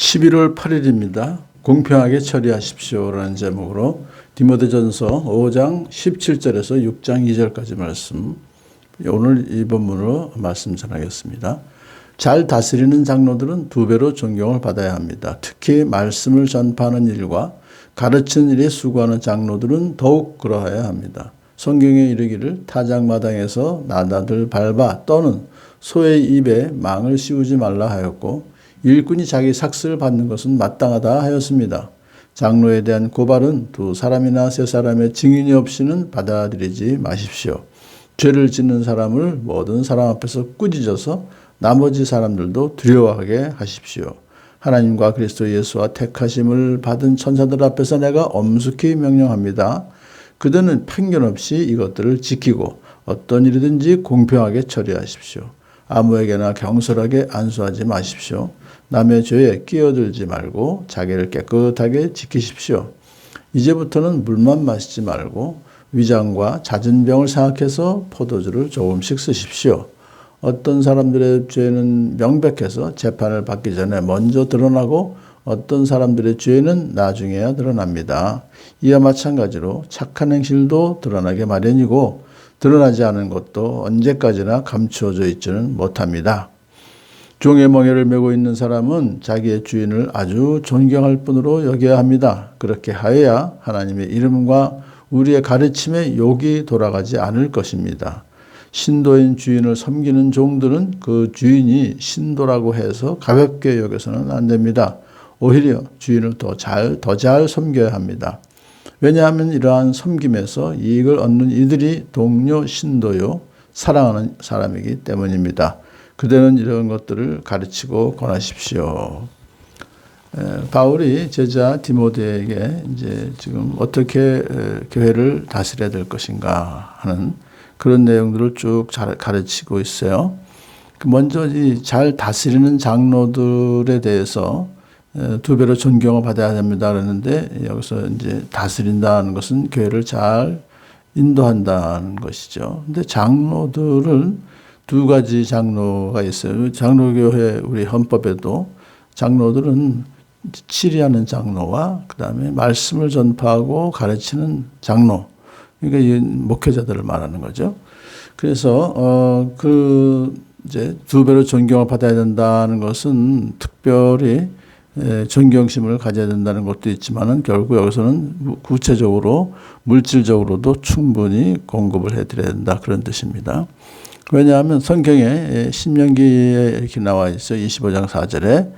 11월 8일입니다. 공평하게 처리하십시오라는 제목으로 디모데전서 5장 17절에서 6장 2절까지 말씀 오늘 이 본문으로 말씀 전하겠습니다. 잘 다스리는 장로들은 두 배로 존경을 받아야 합니다. 특히 말씀을 전파하는 일과 가르치는 일에 수고하는 장로들은 더욱 그러해야 합니다. 성경에 이르기를 타작마당에서 나다들 밟아 떠는 소의 입에 망을 씌우지 말라 하였고 일꾼이 자기 삭스를 받는 것은 마땅하다 하였습니다. 장로에 대한 고발은 두 사람이나 세 사람의 증인이 없이는 받아들이지 마십시오. 죄를 짓는 사람을 모든 사람 앞에서 꾸짖어서 나머지 사람들도 두려워하게 하십시오. 하나님과 그리스도 예수와 택하심을 받은 천사들 앞에서 내가 엄숙히 명령합니다. 그들은 편견 없이 이것들을 지키고 어떤 일이든지 공평하게 처리하십시오. 아무에게나 경솔하게 안수하지 마십시오. 남의 죄에 끼어들지 말고 자기를 깨끗하게 지키십시오. 이제부터는 물만 마시지 말고 위장과 잦은 병을 생각해서 포도주를 조금씩 쓰십시오. 어떤 사람들의 죄는 명백해서 재판을 받기 전에 먼저 드러나고 어떤 사람들의 죄는 나중에야 드러납니다. 이와 마찬가지로 착한 행실도 드러나게 마련이고 드러나지 않은 것도 언제까지나 감추어져 있지는 못합니다. 종의 멍에를 메고 있는 사람은 자기의 주인을 아주 존경할 뿐으로 여겨야 합니다. 그렇게 하여야 하나님의 이름과 우리의 가르침에 욕이 돌아가지 않을 것입니다. 신도인 주인을 섬기는 종들은 그 주인이 신도라고 해서 가볍게 여겨서는 안 됩니다. 오히려 주인을 더 잘, 더 잘 섬겨야 합니다. 왜냐하면 이러한 섬김에서 이익을 얻는 이들이 동료 신도요, 사랑하는 사람이기 때문입니다. 그대는 이런 것들을 가르치고 권하십시오. 바울이 제자 디모데에게 이제 지금 어떻게 교회를 다스려야 될 것인가 하는 그런 내용들을 쭉 가르치고 있어요. 그 먼저 이 잘 다스리는 장로들에 대해서 두 배로 존경을 받아야 됩니다. 그러는데 여기서 이제 다스린다는 것은 교회를 잘 인도한다는 것이죠. 근데 장로들은 두 가지 장로가 있어요. 장로교회 우리 헌법에도 장로들은 치리하는 장로와 그 다음에 말씀을 전파하고 가르치는 장로. 그러니까 이 목회자들을 말하는 거죠. 그래서 어 그 이제 두 배로 존경을 받아야 된다는 것은 특별히 존경심을 가져야 된다는 것도 있지만은 결국 여기서는 구체적으로 물질적으로도 충분히 공급을 해드려야 된다 그런 뜻입니다. 왜냐하면 성경에 신명기에 이렇게 나와 있어 25장 4절에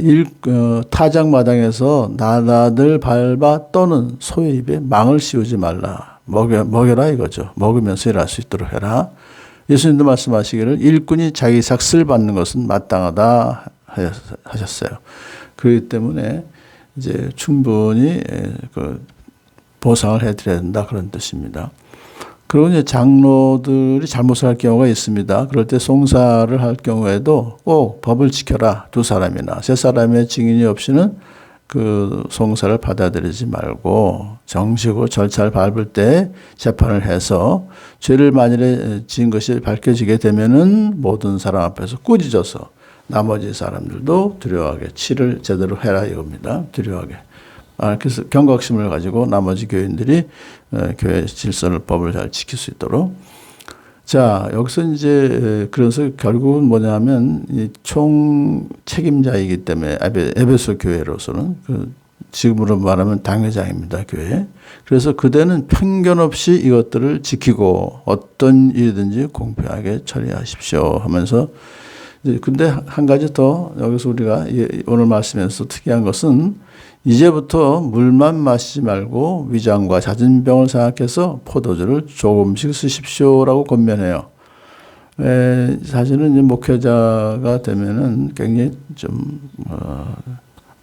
일, 어, 타작 마당에서 나나들 밟아 떠는 소의 입에 망을 씌우지 말라. 먹여, 먹여라 이거죠. 먹으면서 일할 수 있도록 해라. 예수님도 말씀하시기를 일꾼이 자기 삭슬 받는 것은 마땅하다 하셨어요. 그렇기 때문에 이제 충분히 그 보상을 해드려야 된다 그런 뜻입니다. 그리고 이제 장로들이 잘못을 할 경우가 있습니다. 그럴 때 송사를 할 경우에도 꼭 법을 지켜라. 두 사람이나 세 사람의 증인이 없이는 그 송사를 받아들이지 말고 정식으로 절차를 밟을 때 재판을 해서 죄를 만일에 지은 것이 밝혀지게 되면은 모든 사람 앞에서 꾸짖어서 나머지 사람들도 두려워하게 치를 제대로 해라 이겁니다. 두려워하게. 아, 그래서 경각심을 가지고 나머지 교인들이 교회 질서를 법을 잘 지킬 수 있도록. 자, 여기서 이제 그래서 결국은 뭐냐면 총 책임자이기 때문에 에베소 교회로서는 그 지금으로 말하면 당회장입니다, 교회. 그래서 그대는 편견 없이 이것들을 지키고 어떤 일이든지 공평하게 처리하십시오 하면서 근데 한 가지 더 여기서 우리가 오늘 말씀에서 특이한 것은 이제부터 물만 마시지 말고 위장과 잦은 병을 생각해서 포도주를 조금씩 쓰십시오라고 권면해요. 에, 사실은 이제 목회자가 되면은 굉장히 좀 어,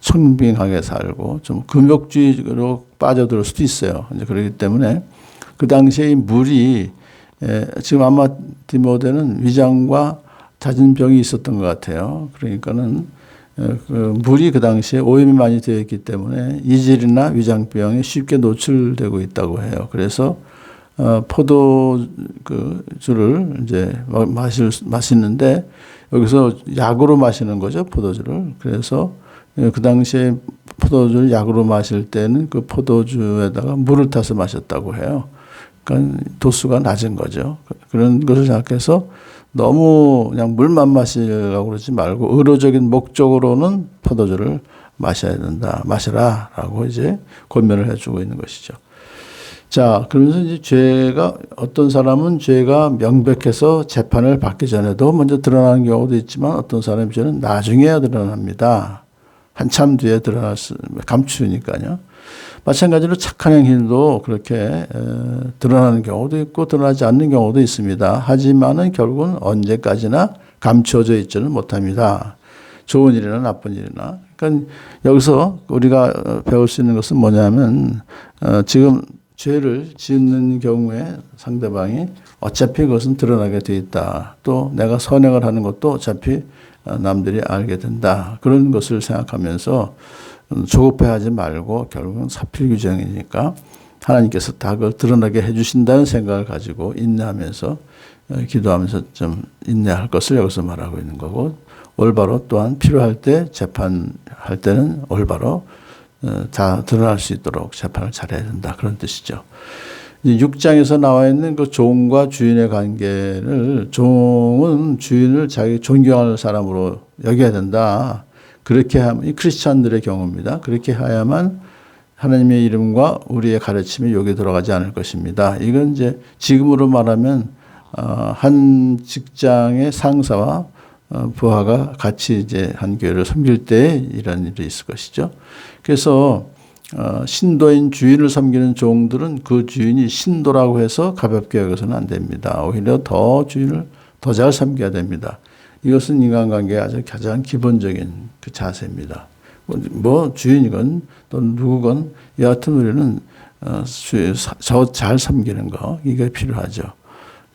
청빙하게 살고 좀 금욕주의로 빠져들 수도 있어요. 이제 그렇기 때문에 그 당시에 물이 에, 지금 아마 디모데는 위장과 잦은 병이 있었던 것 같아요. 그러니까는 어, 그 물이 그 당시에 오염이 많이 되어 있기 때문에 이질이나 위장병에 쉽게 노출되고 있다고 해요. 그래서 어, 포도 그 주를 이제 마실 마시는데 여기서 약으로 마시는 거죠 포도주를. 그래서 예, 그 당시에 포도주를 약으로 마실 때는 그 포도주에다가 물을 타서 마셨다고 해요. 그러니까 도수가 낮은 거죠. 그런 것을 생각해서 너무 그냥 물만 마시려고 그러지 말고 의료적인 목적으로는 포도주를 마셔야 된다. 마시라라고 이제 권면을 해주고 있는 것이죠. 자, 그러면서 이제 죄가 어떤 사람은 죄가 명백해서 재판을 받기 전에도 먼저 드러나는 경우도 있지만 어떤 사람의 죄는 나중에야 드러납니다. 한참 뒤에 드러날 수, 감추니까요. 마찬가지로 착한 행실도 그렇게 에, 드러나는 경우도 있고 드러나지 않는 경우도 있습니다. 하지만은 결국은 언제까지나 감춰져 있지는 못합니다. 좋은 일이나 나쁜 일이나. 그러니까 여기서 우리가 어, 배울 수 있는 것은 뭐냐면 어, 지금 죄를 짓는 경우에 상대방이 어차피 그것은 드러나게 돼 있다. 또 내가 선행을 하는 것도 어차피 어, 남들이 알게 된다. 그런 것을 생각하면서 음, 조급해하지 말고 결국은 사필 규정이니까 하나님께서 다 그걸 드러나게 해주신다는 생각을 가지고 인내하면서 어, 기도하면서 좀 인내할 것을 여기서 말하고 있는 거고 올바로 또한 필요할 때 재판할 때는 올바로 어, 다 드러날 수 있도록 재판을 잘해야 된다 그런 뜻이죠. 6장에서 나와 있는 그 종과 주인의 관계를 종은 주인을 자기 존경하는 사람으로 여겨야 된다. 그렇게 하면 이 크리스찬들의 경우입니다. 그렇게 해야만 하나님의 이름과 우리의 가르침이 여기 들어가지 않을 것입니다. 이건 이제 지금으로 말하면 어, 한 직장의 상사와 어, 부하가 같이 이제 한 교회를 섬길 때 이런 일이 있을 것이죠. 그래서 어, 신도인 주인을 섬기는 종들은 그 주인이 신도라고 해서 가볍게 여겨서는 안 됩니다. 오히려 더 주인을 더 잘 섬겨야 됩니다. 이것은 인간관계의 아주 가장 기본적인 그 자세입니다. 뭐 주인이건 또 누구건 여하튼 우리는 어, 저잘 섬기는 거 이게 필요하죠.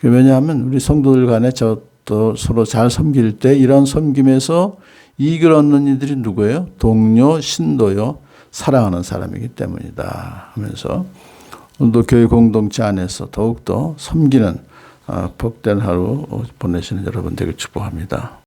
왜냐하면 우리 성도들 간에 저또 서로 잘 섬길 때 이런 섬김에서 이익을 얻는 이들이 누구예요? 동료, 신도요, 사랑하는 사람이기 때문이다 하면서 오늘도 교회 공동체 안에서 더욱더 섬기는 어, 복된 하루 보내시는 여러분 되길 축복합니다.